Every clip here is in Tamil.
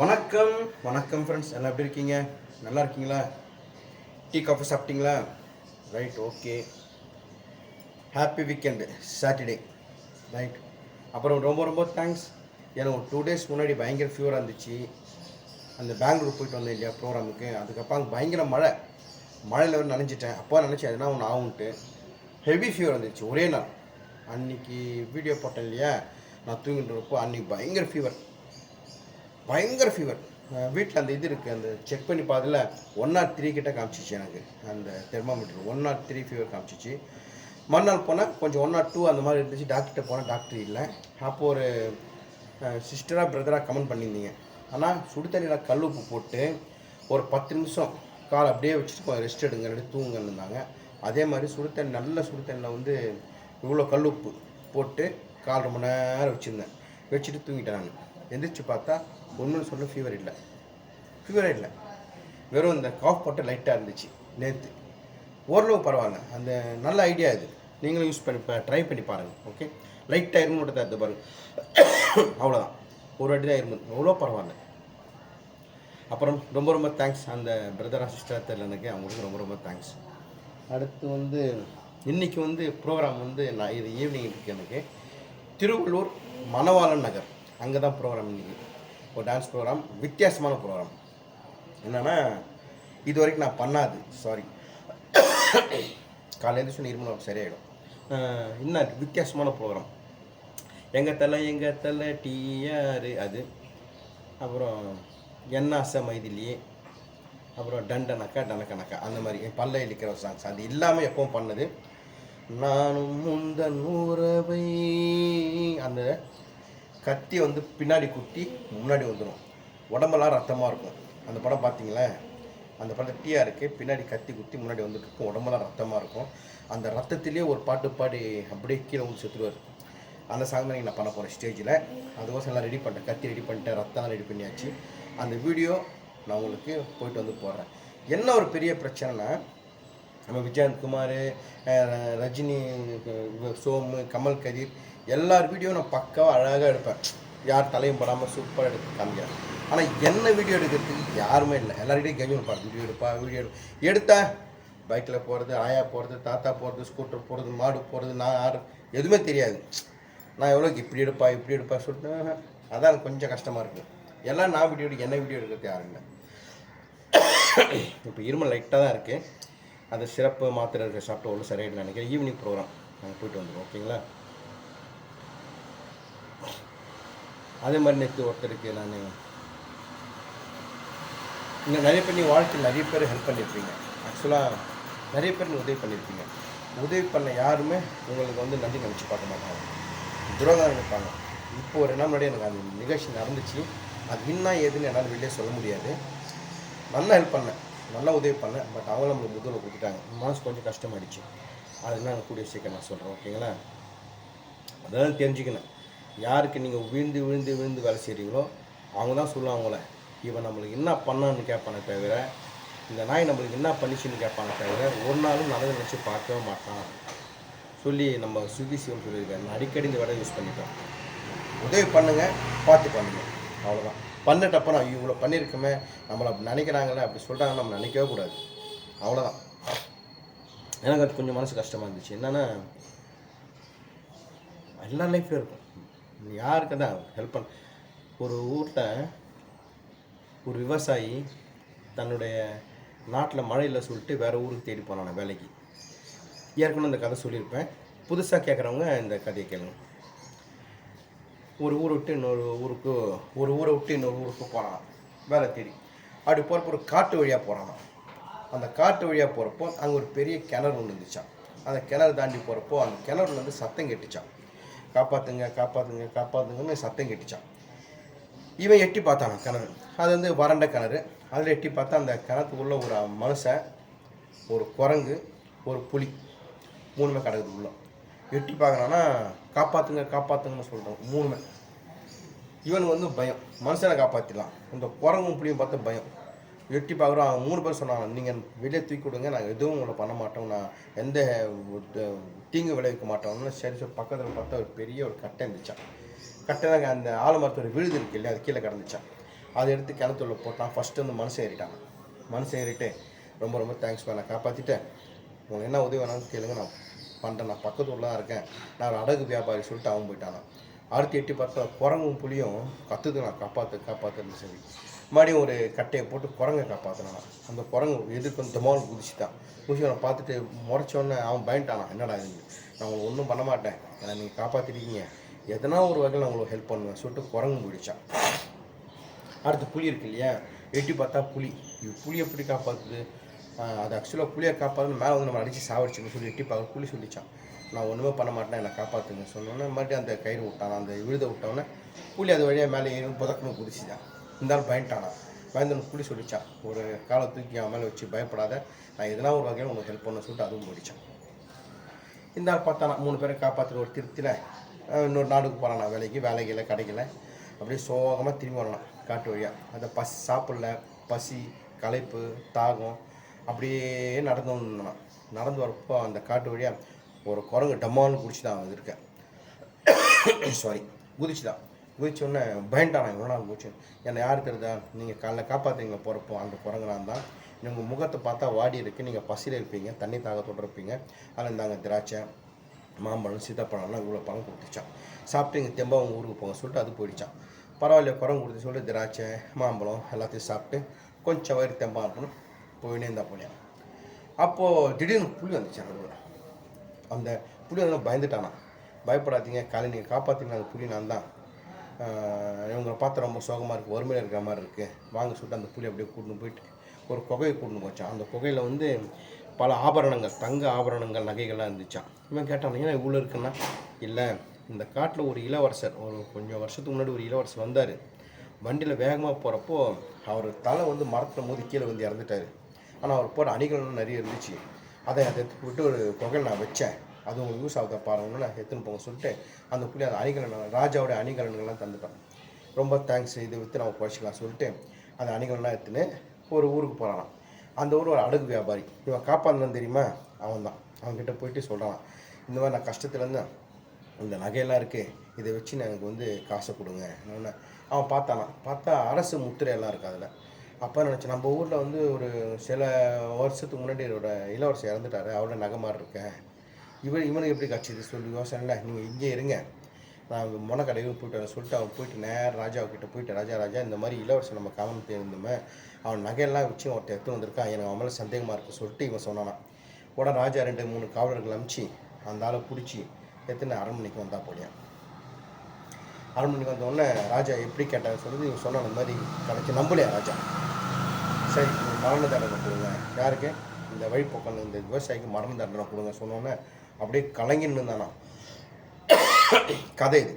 வணக்கம். வணக்கம் ஃப்ரெண்ட்ஸ் எல்லாம் எப்படி இருக்கீங்க? நல்லா இருக்கீங்களா? டீ காஃபி சாப்பிட்டீங்களா? Right okay happy weekend Saturday right அப்புறம் ரொம்ப ரொம்ப தேங்க்ஸ் எனக்கு ஒரு டூ டேஸ் முன்னாடி பயங்கர ஃபியூராக இருந்துச்சு. அந்த பெங்களூர் போயிட்டு வந்தேன் இல்லையா ப்ரோக்ராமுக்கு அதுக்கப்புறம் அங்கே பயங்கர மழை. மழையில் வந்து நனைஞ்சிட்டேன். அப்போ நினச்சேன் எதுனா ஒன்று ஆகும்ட்டு. ஹெவி ஃபீவர் வந்துச்சு ஒரே நாள். அன்னைக்கு வீடியோ போட்டேன் இல்லையா? நான் தூங்கிட்டு இருப்போ அன்னைக்கு பயங்கர ஃபீவர் பயங்கர ஃபீவர் வீட்டில் அந்த இது இருக்குது அந்த செக் பண்ணி பார்த்ததில் ஒன் நாட் த்ரீ கிட்டே காமிச்சிச்சு எனக்கு அந்த thermometer one nought three fever காமிச்சிச்சு. மறுநாள் போனால் கொஞ்சம் ஒன் நாட் டூ அந்த மாதிரி இருந்துச்சு. டாக்டர்கிட்ட போனால் டாக்டர் இல்லை. அப்போது ஒரு சிஸ்டராக பிரதராக கமெண்ட் பண்ணியிருந்தீங்க. ஆனால் சுடு தண்ணியில் கல் உப்பு போட்டு ஒரு பத்து நிமிஷம் கால் அப்படியே வச்சுட்டு கொஞ்சம் ரெஸ்ட் எடுங்க ரெண்டு தூங்குங்கன்னு இருந்தாங்க. அதே மாதிரி சுடு தண்ணி நல்ல சுடு தண்ணியில் வந்து இவ்வளோ கல் உப்பு போட்டு கால் ரொம்ப நேரம் வச்சுருந்தேன். வச்சுட்டு தூங்கிட்டேன் நான். எந்திரிச்சு பார்த்தா ஒன்றும் சொல்ல ஃபீவர் இல்லை. ஃபீவரே இல்லை. வெறும் இந்த காஃப் போட்டு லைட்டாக இருந்துச்சு. நேற்று ஓரளவு பரவாயில்ல. அந்த நல்ல ஐடியா இது. நீங்களும் யூஸ் பண்ணி ட்ரை பண்ணி பாருங்கள் ஓகே லைட்டாக இரும்பு மட்டும் தான் பாருங்கள் அவ்வளோதான் ஒரு வாட்டி தான் இரும்பு அவ்வளோ பரவாயில்ல. அப்புறம் ரொம்ப ரொம்ப தேங்க்ஸ் அந்த பிரதரா சிஸ்டர் தெரியல அவங்களுக்கு ரொம்ப ரொம்ப தேங்க்ஸ் அடுத்து வந்து இன்னைக்கு வந்து ப்ரோக்ராம் வந்து நான் இது ஈவினிங் இருக்கு எனக்கு. திருவள்ளூர் மணவாளன் நகர். அங்கே தான் ப்ரோக்ராம் இன்றைக்கி ஒரு டான்ஸ் ப்ரோக்ராம் வித்தியாசமான ப்ரோக்ராம் என்னென்னா இது வரைக்கும் நான் பண்ணாது. சாரி காலையிலேருந்து சொன்ன இருமல் சரியாயிடும். என்ன வித்தியாசமான ப்ரோக்ராம் எங்கள் தலை எங்கள் தலை டிஆர் அது. அப்புறம் என்னாச மைதிலியே அப்புறம் டண்டனக்கா டனக்கனக்கா. அந்த மாதிரி. என் பல்ல இழிக்கிற சாங்ஸ் அது இல்லாமல் எப்பவும் பண்ணது. நானும் முந்தன் உறவை அந்த கத்தி வந்து பின்னாடி குத்தி முன்னாடி வந்துடும் உடம்பெல்லாம் ரத்தமாக இருக்கும். அந்த படம் பார்த்தீங்களேன் அந்த படம் டீயா இருக்கு. பின்னாடி கத்தி குத்தி முன்னாடி வந்துட்டு இருக்கும் உடம்பெல்லாம் ரத்தமாக இருக்கும். அந்த ரத்தத்திலே ஒரு பாட்டு பாடி அப்படியே கீழே வந்து செத்துருவார். அந்த சாங் தான் நான் பண்ண போகிறேன் ஸ்டேஜில் அதுக்கோசம் எல்லாம் ரெடி பண்ணிட்டேன். கத்தி ரெடி பண்ணிட்டேன். ரத்தம் ரெடி பண்ணியாச்சு. அந்த வீடியோ நான் உங்களுக்கு போயிட்டு வந்து போடுறேன். என்ன ஒரு பெரிய பிரச்சனைனா நம்ம விஜயந்த் குமார் ரஜினி சோமு கமல் கதிர் எல்லார் வீடியோ நான் பக்காவாக அழகாக எடுப்பேன். யார் தலையும் படாமல் சூப்பராக எடுத்து காமிக்கிறேன். ஆனால் என்ன வீடியோ எடுக்கிறதுக்கு யாருமே இல்லை. எல்லார்கிட்டையும் கெஞ்சி பார்த்து வீடியோ எடுப்பா வீடியோ எடு. எடுத்தேன் பைக்கில் போகிறது ஆயா போகிறது தாத்தா போகிறது ஸ்கூட்டர் போகிறது மாடு போகிறது நான் யார்? எதுவுமே தெரியாது. நான் எவ்வளோக்கு இப்படி எடுப்பா இப்படி எடுப்பா சொல்லிட்டு அதான் எனக்கு கொஞ்சம் கஷ்டமாக இருக்குது எல்லாம் நான் வீடியோ எடுக்க என்ன வீடியோ எடுக்கிறது யாரும் இல்லை. இப்போ இருமல் லைட்டாக தான் இருக்குது அந்த சிறப்பு மாத்திரை இருக்க சாப்பிட்டு ஒன்றும் சரியாயிடும் நினைக்கிறேன். ஈவினிங் ப்ரோக்ராம் நாங்கள் போயிட்டு வந்துடுவோம் ஓகேங்களா அதே மாதிரி நேற்று ஒருத்தருக்கு நான் இங்கே நிறைய பேர் நீங்கள் வாழ்க்கையில் நிறைய பேர் ஹெல்ப் பண்ணியிருப்பீங்க. ஆக்சுவலாக நிறைய பேர் உதவி பண்ணியிருப்பீங்க. உதவி பண்ண யாருமே உங்களுக்கு வந்து நன்றி நினச்சி பார்க்க மாட்டாங்க. துரோகம் நினைப்பாங்க. இப்போ ஒரு நாள் முன்னாடி எனக்கு அந்த நிகழ்ச்சி நடந்துச்சு. அது என்ன ஏதுன்னு என்னால் வெளியே சொல்ல முடியாது. நல்லா ஹெல்ப் பண்ணேன். நல்லா உதவி பண்ணேன். பட் அவங்க நம்மளுக்கு முதல்ல கொடுத்துட்டாங்க. மனசு கொஞ்சம் கஷ்டமாயிடுச்சு. அது நான் கூடிய சீக்கிரம் நான் சொல்கிறேன் ஓகேங்களா அதான் தெரிஞ்சுக்கணும். யாருக்கு நீங்கள் விழுந்து விழுந்து விழுந்து வேலை செய்கிறீங்களோ அவங்க தான் சொல்லுவாங்க அவங்கள இவன் நம்மளுக்கு என்ன பண்ணான்னு கேட்பானே தவிர இந்த நாய் நம்மளுக்கு என்ன பண்ணிச்சுன்னு கேட்பானே தவிர ஒரு நாளும் நல்லதை நினச்சி பார்க்கவே மாட்டான். சொல்லி நம்ம சுகி சிவன் சொல்லியிருக்காரு. நான் அடிக்கடி இந்த வேலை யூஸ் பண்ணிட்டோம் உதவி பண்ணுங்கள் பார்த்து பண்ணுங்கள் அவ்வளோதான் பண்ணிட்டப்ப நான் இவ்வளோ பண்ணியிருக்கோமே நம்மளை அப்படி நினைக்கிறாங்களே அப்படி சொல்கிறாங்க நம்ம நினைக்கவே கூடாது. அவ்வளோதான் எனக்கு அது கொஞ்சம் மனசு கஷ்டமாக இருந்துச்சு. என்னென்னா எல்லா லைஃப்லையும் இருக்கும். யாருக்கு தான் ஹெல்ப் பண்ண? ஒரு ஊரில் ஒரு விவசாயி தன்னுடைய நாட்டில் மழையில் சொல்லிட்டு வேறு ஊருக்கு தேடி போனான் வேலைக்கு. ஏற்கனவே இந்த கதை சொல்லியிருப்பேன். புதுசாக கேட்குறவங்க இந்த கதையை கேளுங்க. ஒரு ஊரை விட்டு இன்னொரு ஊருக்கு ஒரு ஊரை விட்டு இன்னொரு ஊருக்கு போகிறான் வேலை தேடி. அப்படி போகிறப்ப ஒரு காட்டு வழியாக போகிறான் அந்த காட்டு வழியாக போகிறப்போ அங்கே ஒரு பெரிய கிணறு ஒன்று இருந்துச்சான் அந்த கிணறு தாண்டி போகிறப்போ அந்த கிணறுலேருந்து சத்தம் கெட்டுச்சான் காப்பாற்றுங்க காப்பாற்றுங்க காப்பாற்றுங்கன்னு சத்தம் கேட்டுச்சான். இவன் எட்டி பார்த்தானா கிணறு அது வந்து வறண்ட கிணறு. அதில் எட்டி பார்த்தா அந்த கிணத்துக்குள்ளே ஒரு மனுஷன் ஒரு குரங்கு ஒரு புலி மூணுமே கிடக்குது உள்ள. எட்டி பார்க்கணுன்னா காப்பாற்றுங்க காப்பாற்றுங்கன்னு சொல்கிறோம் மூணுமே. இவனுக்கு வந்து பயம். மனுஷனை காப்பாற்றிடலாம் இந்த குரங்கும் புளியும் பார்த்து பயம். எட்டி பார்க்குறோம். அவங்க மூணு பேர் சொன்னாங்க நீங்கள் வெளியே தூக்கி விடுங்க நாங்கள் எதுவும் உங்களை பண்ண மாட்டோம். நான் எந்த தீங்கு விளைவிக்க மாட்டோம்னு. சரி சரி பக்கத்தில் பார்த்தா ஒரு பெரிய ஒரு கட்டை இருந்துச்சான் கட்டை அந்த ஆலமரத்தோட விழுது இருக்கு இல்லையா அது கீழே கிடந்துச்சான் அதை எடுத்து கிணத்துல போட்டான். ஃபஸ்ட்டு வந்து மனசு ஏறிட்டாங்க. மனுஷன் ஏறிட்டு ரொம்ப ரொம்ப தேங்க்ஸ் நான் காப்பாற்றிட்டேன் உங்களுக்கு என்ன உதவி வேணாலும் கேளுங்க. நான் பண்ணுறேன் நான் பக்கத்து ஊரில் தான் இருக்கேன். நான் ஒரு அடகு வியாபாரி சொல்லிட்டு அவன் போயிட்டானான் அடுத்து எட்டி பார்த்தா குரங்கும் புளியும் கத்துது. நான் காப்பாற்று காப்பாற்றுன்னு சொல்லி. மறுபடியும் ஒரு கட்டையை போட்டு குரங்கை காப்பாற்றினான் அந்த குரங்கு எதுக்கு வந்து தமால் குதிச்சுட்டான் குதிச்சு அவனை பார்த்துட்டு முறைச்சோன்னே அவன் பயன்ட்டானா என்னடா இது? நான் உங்களுக்கு ஒன்றும் பண்ண மாட்டேன். ஏன்னா நீங்கள் காப்பாற்றிருக்கீங்க எதனா ஒரு வகையில் நான் உங்களுக்கு ஹெல்ப் பண்ணுவேன் சொல்லிட்டு குரங்கு போயிடுச்சான் அடுத்து புளி இருக்கு இல்லையா? எட்டி பார்த்தா புளி இது புளி எப்படி காப்பாற்றுது அது ஆக்சுவலாக புளியை காப்பாற்று மேலே வந்து நம்ம அடித்து சாவடிச்சுன்னு சொல்லி எட்டி பார்க்க புளி சொல்லிச்சான். நான் ஒன்றுமே பண்ண மாட்டேன். என்னை காப்பாற்றுங்க சொன்னோன்னே மறுபடியும் அந்த கயிறு விட்டான். அந்த விழுத விட்டோன்னே புலி அது வழியாக மேலே ஏறி புதக்கணும் குதிச்சுதான். இருந்தாலும் பயன்ட்டானா பயந்தவனுக்கு புலி சொல்லிச்சான் ஒரு காலை தூக்கி அவன் மேலே வச்சு பயப்படாத நான் எதனா ஒரு வகையில் உங்களுக்கு ஹெல்ப் பண்ண சொல்லிட்டு அதுவும் போயிடுச்சான். இந்த ஆள் பார்த்தானா மூணு பேரை காப்பாற்றுற ஒரு திருப்தியில் இன்னொரு நாடுக்கு போகிறானா வேலைக்கு வேலைக்கு கிடைக்கல அப்படியே சோகமாக திரும்பி வரணும் காட்டு வழியாக அந்த பசி சாப்பிடல பசி களைப்பு தாகம் அப்படியே நடந்து வந்தான் நடந்து வரப்போ அந்த காட்டு வழியாக ஒரு குரங்கு டம்மான்னு குடிச்சு தான் வந்து இருக்கேன் சாரி குதிச்சுதான். குதிச்ச உடனே பயன்டானா இவ்வளோ நாள் குதிச்சு என்னை யார் தெரியுதா நீங்கள் காலைல காப்பாற்றுங்க போகிறப்போ அந்த குரங்கு நான் தான் உங்கள் முகத்தை பார்த்தா வாடி இருக்கு. நீங்கள் பசியில் இருப்பீங்க தண்ணி தாகத்தோடு இருப்பீங்க. அதில் இருந்தாங்க திராட்சை மாம்பழம் சீத்தாப்பழம்லாம் இவ்வளோ பழம் கொடுத்துச்சான் சாப்பிட்டு இங்கே தெம்பா உங்கள் ஊருக்கு போங்க சொல்லிட்டு அது போயிடுச்சான் பரவாயில்ல குரங்கு கொடுத்து சொல்லிட்டு திராட்சை மாம்பழம் எல்லாத்தையும் சாப்பிட்டு கொஞ்சம் வயிறு தெம்பா இருக்கணும் போயினே இருந்தால் போனேன் அப்போது திடீர்னு புளி வந்துச்சு நடுவில் அந்த புளி வந்து பயந்துட்டானா. பயப்படாதீங்க காலை நீங்கள் காப்பாற்றினா அந்த புளி நான் தான். இவங்களை பார்த்தா ரொம்ப சோகமாக இருக்குது வறுமையில் இருக்கிற மாதிரி இருக்குது வாங்க சொல்லிட்டு அந்த புளி அப்படியே கூட்டின்னு போயிட்டு ஒரு குகையை கூட்டின்னு போச்சான் அந்த குகையில் வந்து பல ஆபரணங்கள் தங்க ஆபரணங்கள் நகைகள்லாம் இருந்துச்சான் இவன் கேட்டான் ஏன் இவ்வளோ இருக்குன்னா? இல்லை இந்த காட்டில் ஒரு இளவரசர் ஒரு கொஞ்சம் வருஷத்துக்கு முன்னாடி ஒரு இளவரசர் வந்தார். வண்டியில் வேகமாக போகிறப்போ அவர் தலை வந்து மரத்தில் மோதி கீழே வந்து இறந்துட்டார். ஆனால் அவர் போகிற அணிகலனும் நிறைய இருந்துச்சு. அதை அதை எடுத்து விட்டு ஒரு குகையில் நான் வச்சேன். அது உங்களுக்கு யூஸ் ஆகுதா பாருங்கன்னு நான் எடுத்துன்னு போங்க சொல்லிட்டு அந்த புள்ளி அந்த அணிகலன் ராஜாவோட அணிகலன்கள்லாம் தந்துட்டான் ரொம்ப தேங்க்ஸ் இதை விற்று நம்ம குறைச்சிக்கலாம் சொல்லிட்டு அந்த அணிகலன்லாம் எடுத்துன்னு ஒரு ஊருக்கு போகிறான் அந்த ஊர் ஒரு அடகு வியாபாரி. இவன் காப்பாந்தன் தெரியுமா? அவன் தான் அவன்கிட்ட போயிட்டு சொல்கிறான் இந்த மாதிரி நான் கஷ்டத்துலேருந்து இந்த நகையெல்லாம் இருக்குது இதை வச்சு நான் எனக்கு வந்து காசை கொடுங்க. நான் அவன் பார்த்தானா பார்த்தா அரசு முத்திரையெல்லாம் இருக்குது அதில். அப்போ நினச்சேன்? நம்ம ஊரில் வந்து ஒரு சில வருஷத்துக்கு முன்னாடி இதோட இளவரசர் இறந்துட்டாரு. அவரோட நகை மாதிரி இருக்கேன். இவன் இவனுக்கு எப்படி கிடச்சிது சொல்லி யோசனை இல்லை நீங்கள் இங்கே இருங்க. நான் மொன கடையில் போயிட்டு வரேன் சொல்லிட்டு அவன் போயிட்டு நேரம் ராஜாவுக்கிட்ட போயிட்டு ராஜா ராஜா இந்த மாதிரி இளவரசன் நம்ம கவனத்தை இருந்தோமே அவன் நகையெல்லாம் வச்சு ஒருத்தர் எடுத்து வந்திருக்கான். எனக்கு அவன் மேலே சந்தேகமாக இருக்குது சொல்லிட்டு இவன் சொன்னானான் உடனே ராஜா ரெண்டு மூணு காவலர்கள் அமுச்சு அந்த ஆளை பிடிச்சி எத்தனை அரண்மனைக்கு வந்தா போலியான் அரண்மனைக்கு வந்த உடனே ராஜா எப்படி கேட்டாங்க சொல்லுது இவன் சொன்ன அந்த மாதிரி கிடச்சி நம்பலையா ராஜா? சரி மரண தண்டனை கொடுங்க. யாருக்கு? இந்த வழிப்போக்கன் இந்த விவசாயிக்கு மரண தண்டனை கொடுங்க. சொன்னோன்னே அப்படியே கலங்கின்னு இருந்தானா கதை இது.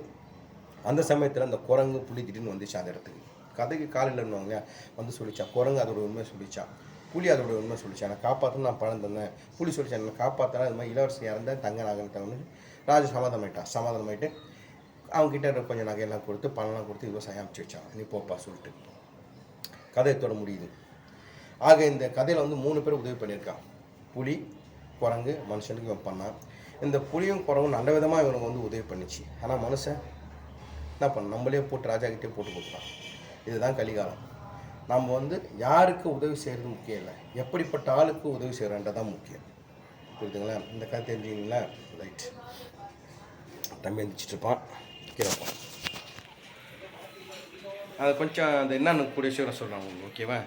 அந்த சமயத்தில் அந்த குரங்கு புலி திடீர்னு வந்துச்சு அந்த இடத்துக்கு. கதைக்கு காலையில் இருந்தவங்க வந்து சொல்லிச்சா. குரங்கு அதோட உண்மை சொல்லிச்சா. புலி அதோட உண்மை சொல்லிச்சா. நான் காப்பாற்றணும் நான் பணம் தந்தேன் புலி சொல்லிச்சா நான் காப்பாற்றினா அது மாதிரி இளவரசி இறந்தேன் தங்க நகை தவணு ராஜா சமாதானம் ஆகிட்டு அவங்ககிட்ட கொஞ்சம் நகையெல்லாம் கொடுத்து பணம்லாம் கொடுத்து விவசாயம் அமைச்சு வச்சான். நீ போப்பா சொல்லிட்டு. கதையத்தோட முடியுது. ஆக இந்த கதையில் வந்து மூணு பேர் உதவி பண்ணியிருக்கான். புலி குரங்கு மனுஷனுக்கு இவன் பண்ணான். இந்த புளியும் குறவும் நல்ல விதமாக இவனுக்கு வந்து உதவி பண்ணிச்சு. ஆனால் மனுஷன் என்ன பண்ண நம்மளே போட்டு ராஜாக்கிட்டே போட்டு கொடுக்குறான் இதுதான் கலிகாலம். நம்ம வந்து யாருக்கு உதவி செய்கிறது முக்கியம் இல்லை. எப்படிப்பட்ட ஆளுக்கு உதவி செய்கிறன்றதான் முக்கியம். புரியுதுங்களா? இந்த கதை தெரிஞ்சுங்களா ரைட் தம்பி எழுந்திரிச்சிட்டு இருப்பான். கீழே அது கொஞ்சம் அந்த என்னன்னு கூடிய சீக்கிரம் சொல்கிறாங்க உங்களுக்கு ஓகேவா?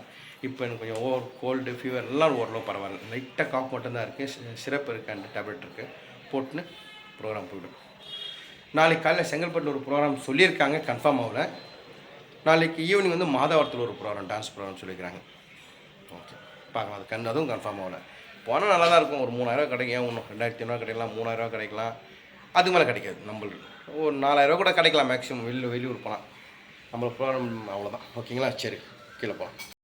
இப்போ எனக்கு கொஞ்சம் ஓவர் கோல்டு ஃபீவர் எல்லாம் ஓரளவு பரவாயில்ல. லைட்டாக காஃப் மட்டும்தான் இருக்குது சிரப் இருக்குது அந்த டேப்லெட் இருக்குது போட்டுன்னு ப்ரோக்ராம் போய்டும் நாளைக்கு காலையில் செங்கல்பட்டில் ஒரு ப்ரோக்ராம் சொல்லியிருக்காங்க கன்ஃபார்ம் ஆகல. நாளைக்கு ஈவினிங் வந்து மாதவரத்தில் ஒரு ப்ரோக்ராம் டான்ஸ் ப்ரோக்ராம் சொல்லியிருக்காங்க ஓகே பார்க்கலாம். அது கண் அதுவும் கன்ஃபார்ம் ஆகல. போனால் நல்லா தான் இருக்கும். ஒரு மூணாயிரம் கிடைக்கும். ஒன்று ஒன்றும் ரெண்டாயிரத்தி ஐநூறுவா கிடைக்கலாம். மூணாயிரரூவா கிடைக்கலாம். அதுக்கு மேலே கிடைக்காது. நம்மளுக்கு ஒரு நாலாயிரரூவா கூட கிடைக்கலாம். மேக்ஸிமம் வெளியில் வெளியூர் போனால் நம்மளுக்கு ப்ரோக்ராம் அவ்வளோதான் ஓகேங்களா சரி. கீழே போகலாம்